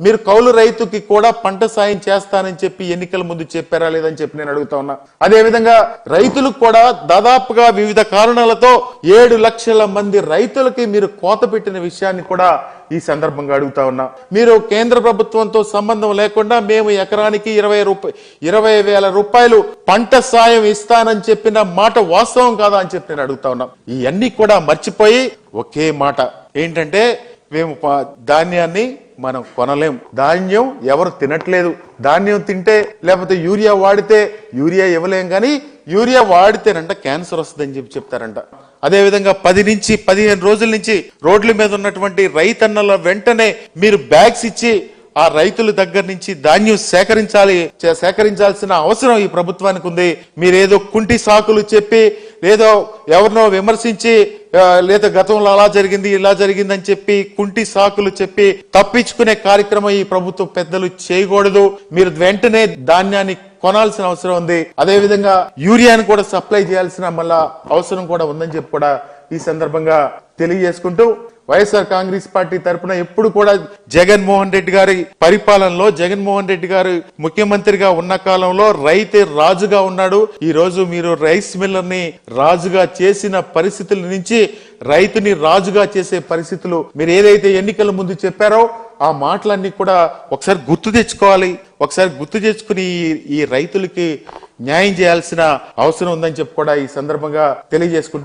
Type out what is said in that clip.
మీరు కౌలు రైతుకి కూడా పంట సాయం చేస్తానని చెప్పి ఎన్నికల ముందు చెప్పారా లేదని చెప్పి నేను అడుగుతా ఉన్నా. అదే విధంగా రైతులకు కూడా దాదాపుగా వివిధ కారణాలతో ఏడు లక్షల మంది రైతులకి మీరు కోత పెట్టిన విషయాన్ని కూడా ఈ సందర్భంగా అడుగుతా ఉన్నా. మీరు కేంద్ర ప్రభుత్వంతో సంబంధం లేకుండా మేము ఎకరానికి ఇరవై రూపాయ ఇరవై వేల రూపాయలు పంట సాయం ఇస్తానని చెప్పిన మాట వాస్తవం కాదా అని చెప్పి నేను అడుగుతా ఉన్నా. ఇవన్నీ కూడా మర్చిపోయి ఒకే మాట. ఏంటంటే మేము ధాన్యాన్ని మనం కొనలేం. ధాన్యం ఎవరు తినట్లేదు. ధాన్యం తింటే లేకపోతే యూరియా వాడితే యూరియా ఇవ్వలేం కానీ యూరియా వాడితేనంట క్యాన్సర్ వస్తుందని చెప్పి చెప్తారంట. అదేవిధంగా పది నుంచి పదిహేను రోజుల నుంచి రోడ్ల మీద ఉన్నటువంటి రైతన్నల వెంటనే మీరు బ్యాగ్స్ ఇచ్చి ఆ రైతుల దగ్గర నుంచి ధాన్యం సేకరించాలి సేకరించాల్సిన అవసరం ఈ ప్రభుత్వానికి ఉంది. మీరేదో కుంటి సాకులు చెప్పి లేదో ఎవరినో విమర్శించి లేదా గతంలో అలా జరిగింది ఇలా జరిగిందని చెప్పి కుంటి సాకులు చెప్పి తప్పించుకునే కార్యక్రమం ఈ ప్రభుత్వ పెద్దలు చేయకూడదు. మీరు వెంటనే ధాన్యాన్ని కొనాల్సిన అవసరం ఉంది. అదే విధంగా యూరియాను కూడా సప్లై చేయాల్సిన మళ్ళా అవసరం కూడా ఉందని చెప్పి కూడా ఈ సందర్భంగా తెలియజేసుకుంటూ వైఎస్ఆర్ కాంగ్రెస్ పార్టీ తరపున ఎప్పుడు కూడా జగన్మోహన్ రెడ్డి గారి పరిపాలనలో జగన్మోహన్ రెడ్డి గారు ముఖ్యమంత్రిగా ఉన్న కాలంలో రైతే రాజుగా ఉన్నాడు. ఈ రోజు మీరు రైస్ మిల్లర్ని రాజుగా చేసిన పరిస్థితుల నుంచి రైతుని రాజుగా చేసే పరిస్థితులు మీరు ఏదైతే ఎన్నికల ముందు చెప్పారో ఆ మాటలన్నీ కూడా ఒకసారి గుర్తు తెచ్చుకోవాలి. ఒకసారి గుర్తు తెచ్చుకుని ఈ- రైతులకి న్యాయం చేయాల్సిన అవసరం ఉందని చెప్పి కూడా ఈ సందర్భంగా తెలియజేసుకుంటూ